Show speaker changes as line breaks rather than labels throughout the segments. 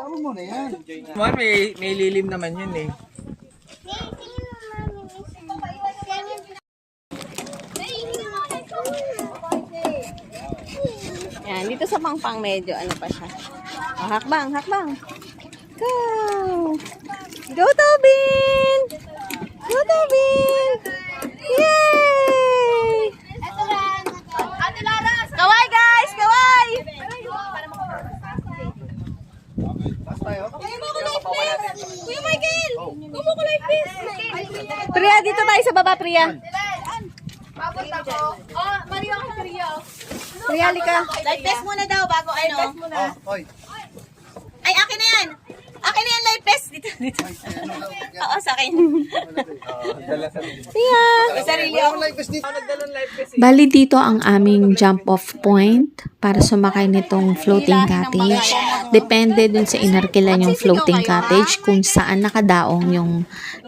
Patawag mo na yan.
Man, may, may lilim naman yun eh.
Yan, dito sa pangpang medyo ano pa siya. Oh, hakbang, hakbang. Go! Go, Tobin! Go, Tobin! Yay! Kaway, guys! Kaway! Kuya Michael! Kumo ko life vest! Priya, dito tayo sa baba, Priya. Priya, lika.
Life vest muna daw bago ano.
Oh, oy.
Ay, akin na yan. Akin na yan, vest. Dito, dito. Oo, sa akin.
Dito.
Bali dito ang aming jump off point para sumakay nitong floating cottage. Depende dun sa inarkila yung floating cottage kung saan nakadaong yung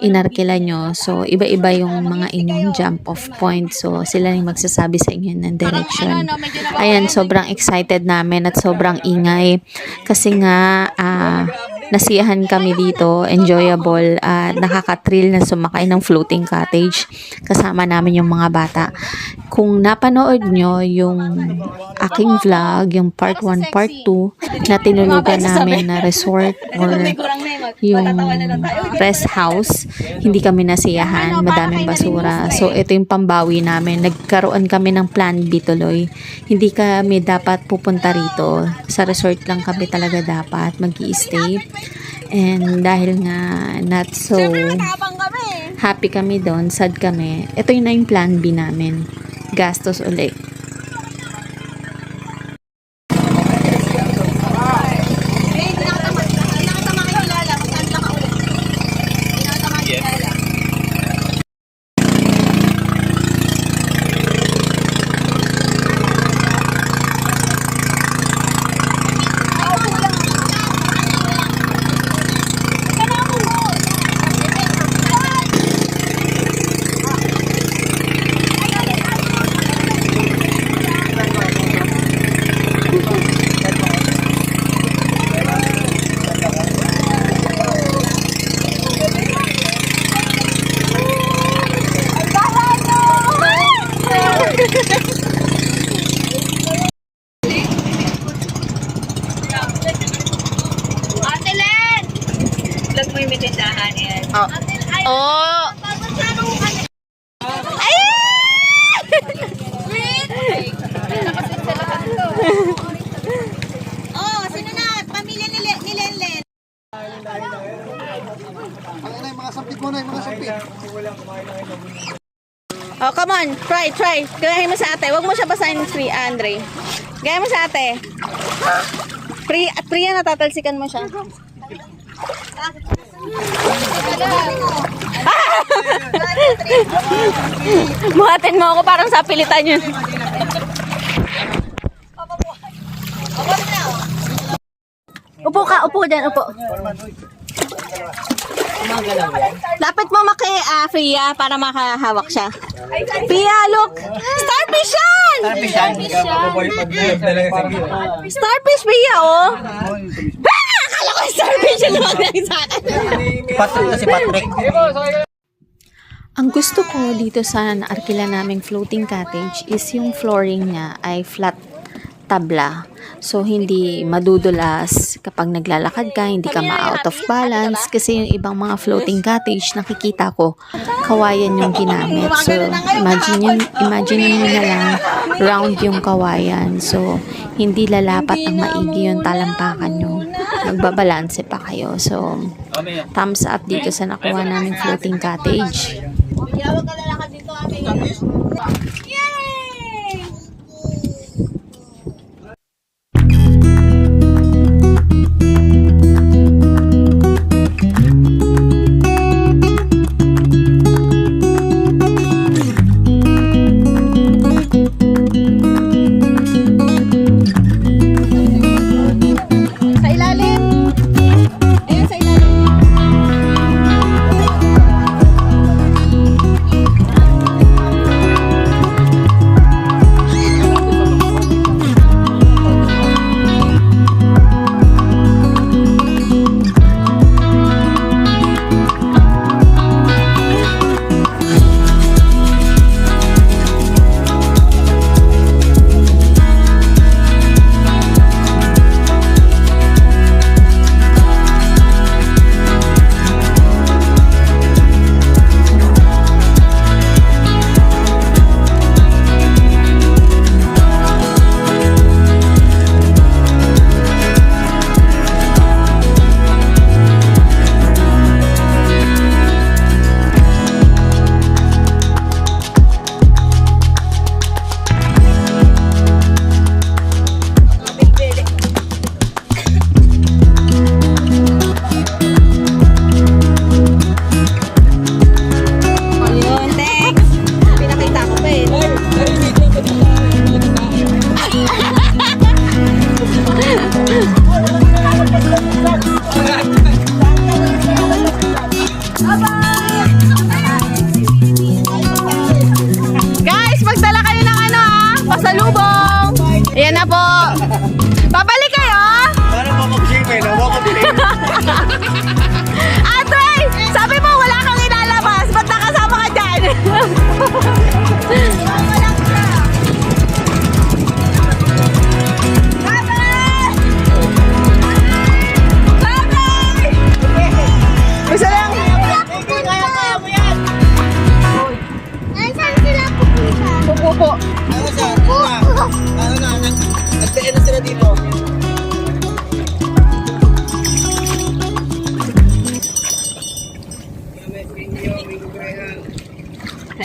inarkila nyo. So, iba-iba yung mga inyong jump off point. So, sila yung magsasabi sa inyo ng direction. Ayan, sobrang excited namin at sobrang ingay. Kasi nga, ah, nasiyahan kami dito, enjoyable at nakaka-thrill na sumakay ng floating cottage kasama namin yung mga bata. Kung napanood nyo yung aking vlog, yung part 1, part 2, na tinulugan namin na resort or yung rest house, hindi kami nasiyahan, madaming basura. So, ito yung pambawi namin. Nagkaroon kami ng plan B tuloy. Hindi kami dapat pupunta rito. Sa resort lang kami talaga dapat mag stay And dahil nga not so happy kami doon, sad kami, ito yung na yung plan B namin. Gastos ulit.
Ate Len! Vlog mo yung may tindahan yan.
Oh!
Oh, sino na? Pamilya ni, Le- ni Lenlen.
Ang ina, yung mga sampit mo na, yung mga sampit.
Oh, come on. Try, try. Gayahin mo sa ate. Huwag mo siya basahin free, Andre. Gaya mo sa ate. Free, Priya, natatalsikan mo siya. Buhatin mo ako parang sa pilitan yun. Upo ka, upo dyan, upo. Lapit mo maki ah, Fia para makahawak siya. Fia, look! Starfish yan! Starfish, Fia, oh! Ah! Akala ko starfish yung lumagay sa akin.
Patrick na si Patrick.
Ang gusto ko dito sa naarkila naming floating cottage is yung flooring niya ay flat tabla. So, hindi madudulas kapag naglalakad ka, hindi ka ma-out of balance. Kasi yung ibang mga floating cottage, nakikita ko, kawayan yung ginamit. So, imagine yun, imagine nyo na lang, round yung kawayan. So, hindi lalapat ang maigi yung talampakan nyo. Magbabalanse pa kayo. So, thumbs up dito sa nakuha naming floating cottage.
Yawag ka lalakad dito, ate.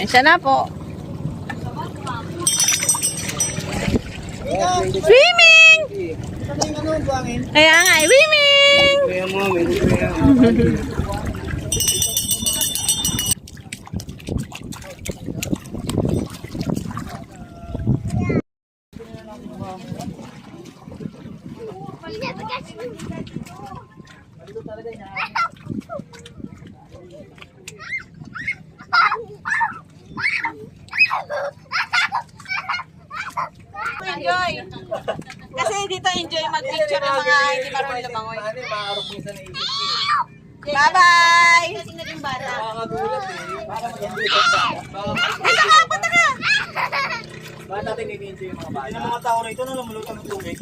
Siya na po. Swimming! Kaya nga, eh, swimming! Enjoy! Kasi dito enjoy mag-picture ng mga hindi marunong lumangoy.
Ano.
Bye-bye!
Kasi naging bata.
Nakakagulat eh. Baka mag-enjoy ka. Baka
Punta ka! Punta ka!
Bakit natin nag-enjoy yung mga bata? Yung mga tao rito na lumulutan ng tubig.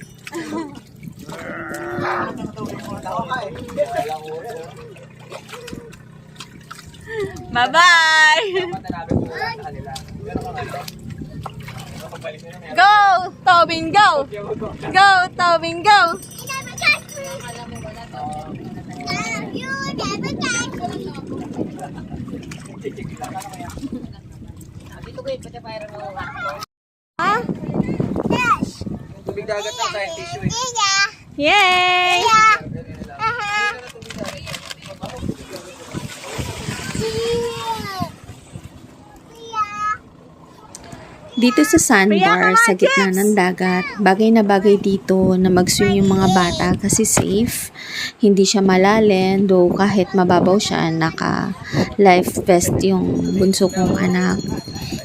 Bye-bye! Go! Tobin, go! Go, Tobin, go! Ha?
Tubig dagat na tayo, tissue eh.
Yay!
Dito sa sandbar, sa gitna ng dagat, bagay na bagay dito na mag-swim yung mga bata kasi safe. Hindi siya malalim, though kahit mababaw siya, naka life vest yung bunso kong anak.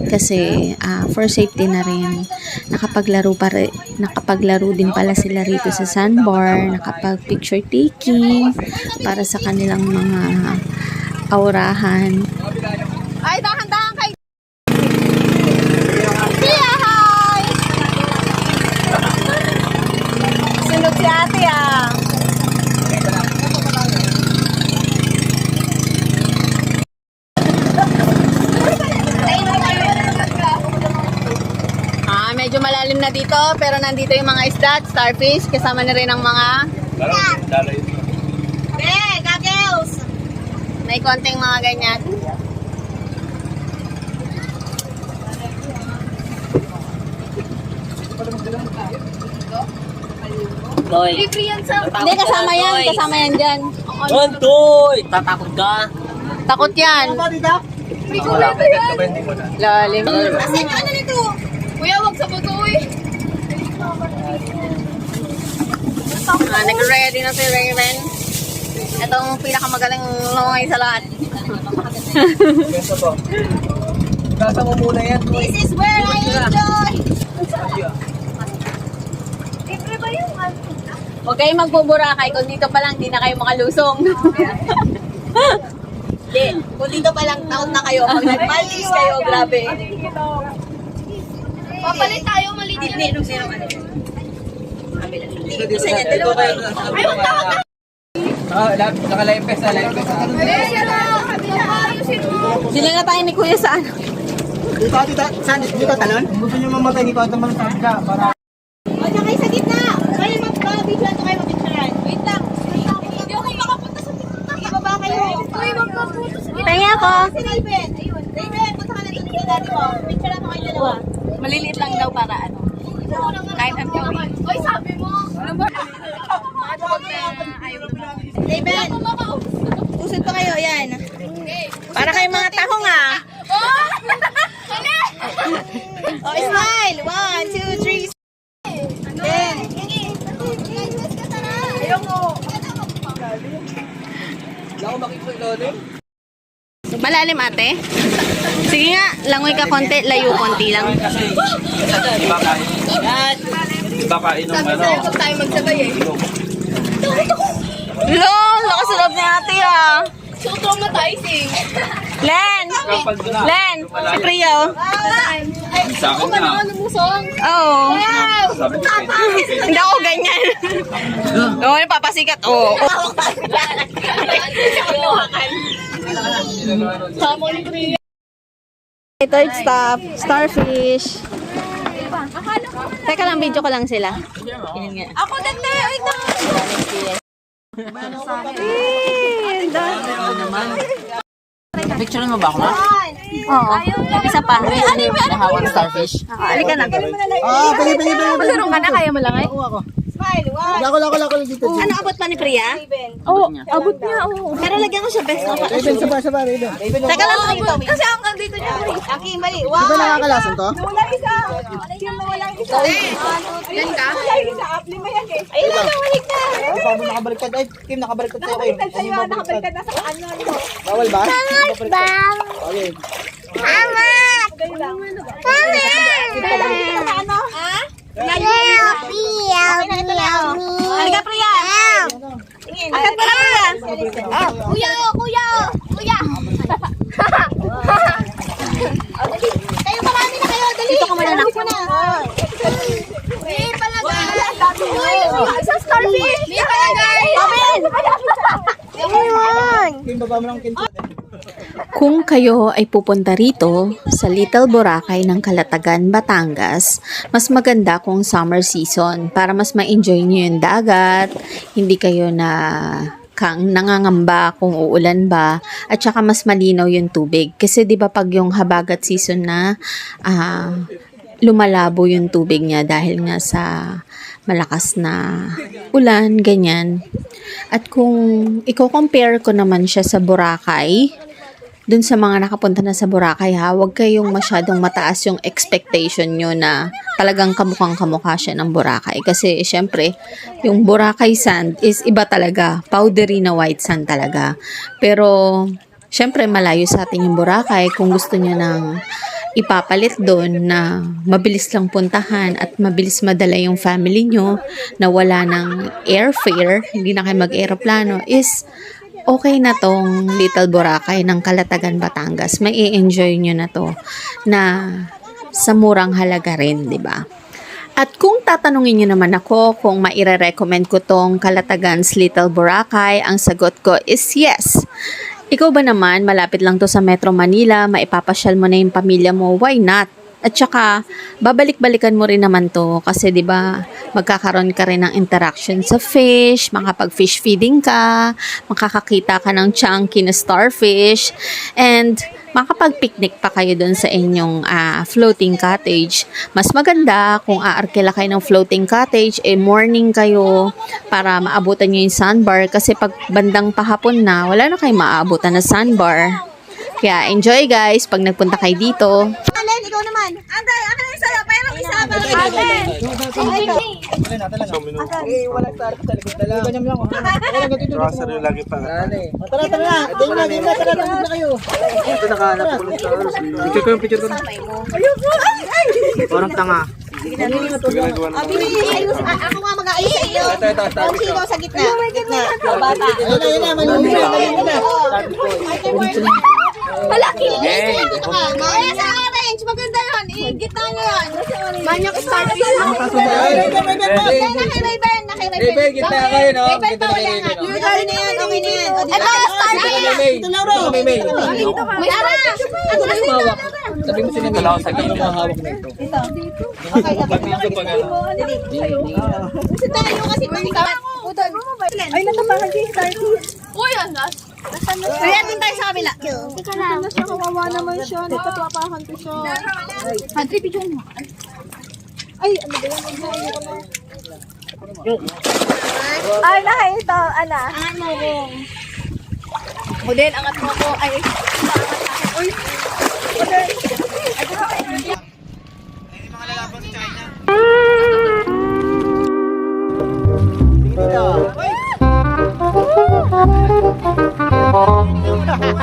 Kasi ah, for safety na rin, nakapaglaro, pa ri- nakapaglaro din pala sila rito sa sandbar, nakapag picture taking para sa kanilang mga aurahan.
Ay, dahan-dahan kay Tia, hi! Sunod si ate ah. Ah, medyo malalim na dito, pero nandito yung mga isda, at starfish, kasama na rin ang mga
Eh, gagels!
may konting mga ganyan.
Libre yan sa...
Hindi, kasama yan, kasama yan dyan.
One, two! Tatakot ka?
Takot yan.
Hindi ko na.
Lalim.
Kasi ano nito? Kuya, wag sa buto eh.
Ah, nag-ready na si Raven. Itong pinakamagaling lumangay sa lahat.
Gasa mo muna yan.
This is where I enjoy. Libre ba yung?
Huwag kayong magbuburakay. Kung dito pa lang, di na kayo makalusong.
Hindi. Kung dito pa lang taon na kayo, pag nag-Maldives kayo, grabe. Papalit tayo, maliit Hindi, nung sino Isa niya, dalawa tayo. Ayun, tawag ka.
Ah, naka-live na, live na.
Sila na tayo ni Kuya sa ano.
Dito, dito, saan? Dito, talon? Gusto nyo mamatay dito at naman sa kabila para...
O, tsaka kayo sa gitna. Kayo mag-video to kayo mag-picturean. Wait lang. Hindi ako makapunta sa TikTok. Ibaba kayo. Uy, magpapunta sa gitna.
Tingin ako.
Si Raven. Ayun. Raven, punta ka na dito sa dati mo. Picturean mo kayo dalawa.
Maliliit lang daw para ano. Kahit ang gawin.
Uy, sabi mo. Raven. Usod pa kayo, yan.
Para kayong mga tahong ah.
Oh, smile. One, two, three. Ten.
Malalim ate. Sige nga, langoy ka konti, layo konti lang.
Kasi, iba kain. Iba kain ng ano.
tayo magsabay eh.
Lo, lakas sa loob ni ate ah.
So traumatizing.
Len! Len! Si Priya oh.
Sa akin na.
lumusong.
Oo.
Sabi ko,
Hindi ako ganyan. Oo, napapasikat. Oo. Third stop, starfish. Teka lang, video ko lang sila. Nga.
Ako din na. Ay, na.
Eh, dami.
Picture mo ba ako na?
Oo. Isa pa.
Ano yung nahawak starfish?
Ah, Halika na.
Ah, pili, pili, pili.
Magkaroon ka na, kaya mo lang eh.
Lako, lako, lako dito.
Ano abot pa ni Priya?
Oo, abot niya. Oo.
Pero lagyan ko siya best.
Raven, saba, saba, Raven.
Teka lang dito.
Kasi niya. Aki, mali.
Di ba nakakalasan to?
Wala isa. Wala isa. Yan ka? Wala isa. Lima yan eh. Ay, nakabalik na.
Ay, pa mo nakabaliktad. Ay, Kim, nakabaliktad sa'yo.
Nakabaliktad sa'yo. Nakabaliktad na sa ano. ano.
Bawal ba? Bang! Okay.
Ano? Ha?
Halika Priya. Agad mo na Priya.
Kuya, oh, kuya, oh, kuya. Kayo marami na kayo, dali. Dito ka muna na. May palagay. Uy, sa starfish. May. Amen.
Baba mo lang Kim.
Kung kayo ay pupunta rito sa Little Boracay ng Kalatagan, Batangas, mas maganda kung summer season para mas ma-enjoy nyo yung dagat, hindi kayo na kang nangangamba kung uulan ba at saka mas malinaw yung tubig. Kasi 'di ba pag yung habagat season na ah, lumalabo yung tubig niya dahil nga sa malakas na ulan ganyan. At kung i-compare ko naman siya sa Boracay dun sa mga nakapunta na sa Boracay ha, huwag kayong masyadong mataas yung expectation nyo na talagang kamukhang kamukha siya ng Boracay. Kasi syempre, yung Boracay sand is iba talaga. Powdery na white sand talaga. Pero, syempre malayo sa atin yung Boracay. Kung gusto nyo ng ipapalit doon na mabilis lang puntahan at mabilis madala yung family nyo na wala ng airfare, hindi na kayo mag-aeroplano, is okay na tong Little Boracay ng Kalatagan, Batangas. May i-enjoy nyo na to na sa murang halaga rin, di ba? At kung tatanungin nyo naman ako kung maire-recommend ko tong Kalatagan's Little Boracay, ang sagot ko is yes. Ikaw ba naman, malapit lang to sa Metro Manila, maipapasyal mo na yung pamilya mo, why not? At saka, babalik-balikan mo rin naman to kasi 'di ba magkakaroon ka rin ng interaction sa fish, makapag-fish feeding ka, makakakita ka ng chunky na starfish, and makapag-picnic pa kayo doon sa inyong ah, floating cottage. Mas maganda kung aarkila kayo ng floating cottage, eh morning kayo para maabutan nyo yung sandbar kasi pag bandang pahapon na, wala na kayo maaabutan na sandbar. Kaya enjoy guys pag nagpunta kayo dito.
Alin, ikaw naman. Anday, akin na sa'yo. Parang isama. Alin.
Eh, start sa likod na lang. Ganyan lang. Wala rin lagi pa. Tara, tara na. Game na, game na. Tara, tara na kayo. Ito nakahanap ko ng stars. Picture ko yung picture ko. Parang tanga.
Ayos, a- ako nga mag-aayos sa iyo.
Ito, ito, ito.
Sino sa gitna. Gitna. Bata.
Ayun na, ayun na. Malinis na, malinis na.
Dito ka. Ay, sa orange. Maganda yun. Eh, gitna nyo yun. Manyak starfish.
Ay.
Ay, Nakay Rayben. Nakay Rayben.
Rayben, gitna kayo, no?
Bawal
kayo,
yan.
no?
Okay na yan. Okay na yan. Ito, starfish.
Ito, Laura. May, may.
Ara. Ano na sila?
Sabi mo sila
Wala ako sa gilid.
hawak na ito.
Kasi tayo kasi pag Ay, natapakan siya yung starfish. Uy, ang gas. Uy, atin tayo sa kabila. Teka lang. Teka siya, kawawa naman siya. Nagkatwapahan ko siya. Hadri, pidyo mo. Ay, ano ba yan? Ano ay, nahay ito. Ano? Ano rin? O din, angat mo ako. Ay, Uy. Ay, dito kayo. Ay, mga lalaban sa China. Dito.